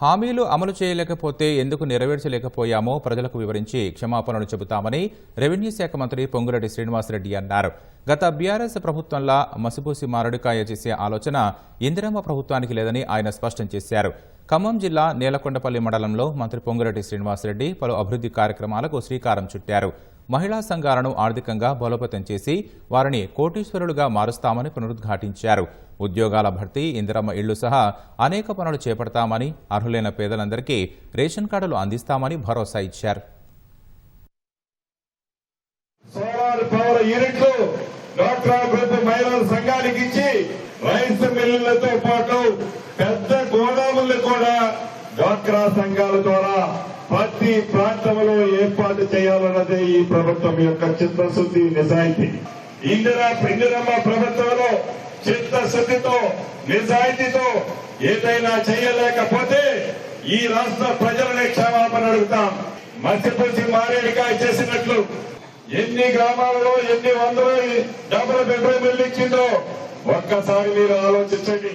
హామీలు అమలు చేయలేకపోతే ఎందుకు నెరవేర్చలేకపోయామో ప్రజలకు వివరించి క్షమాపణలు చెబుతామని రెవెన్యూ శాఖ మంత్రి పొంగురెడ్డి శ్రీనివాసరెడ్డి అన్నారు. గత బీఆర్ఎస్ ప్రభుత్వంలా మసిపూసి మారడుకాయ చేసే ఆలోచన ఇందిరమ్మ ప్రభుత్వానికి లేదని ఆయన స్పష్టం చేశారు. ఖమ్మం జిల్లా నేలకొండపల్లి మండలంలో మంత్రి పొంగురెడ్డి శ్రీనివాసరెడ్డి పలు అభివృద్ధి కార్యక్రమాలకు శ్రీకారం చుట్టారు. మహిళా సంఘాలను ఆర్థికంగా బలోపేతం చేసి వారిని కోటీశ్వరులుగా మారుస్తామని పునరుద్ఘాటించారు. ఉద్యోగాల భర్తీ ఇందిరమ్మ ఇళ్ళు సహా అనేక పనులు చేపడతామని అర్హులైన పేదలందరికీ రేషన్ కార్డులు అందిస్తామని భరోసా ఇచ్చారు. సోలార్ పవర్ యూనిట్లు డ్వాక్రా గ్రూప్ మహిళల సంఘానికి ఇచ్చి రైస్ మిల్లులతో పాటు పెద్ద గోదాములు కూడా డ్వాక్రా సంఘాల ద్వారా ప్రతి ప్రాంతంలో ఏర్పాటు చేయాలన్నదే ఈ ప్రభుత్వం యొక్క చిత్తశుద్ధి నిజాయితీ. ఇందిరా ఇందిరమ్మ ప్రభుత్వంలో చిత్తశుద్ధితో నిజాయితీతో ఏదైనా చేయలేకపోతే ఈ రాష్ట్ర ప్రజలని క్షమాపణ అడుగుతాం. మసిపూసి మారేడికాయ చేసినట్లు ఎన్ని గ్రామాలలో ఎన్ని వందలు డబుల్ బెడ్రూమ్ ఇల్లు ఇచ్చిందో ఒక్కసారి మీరు ఆలోచించండి.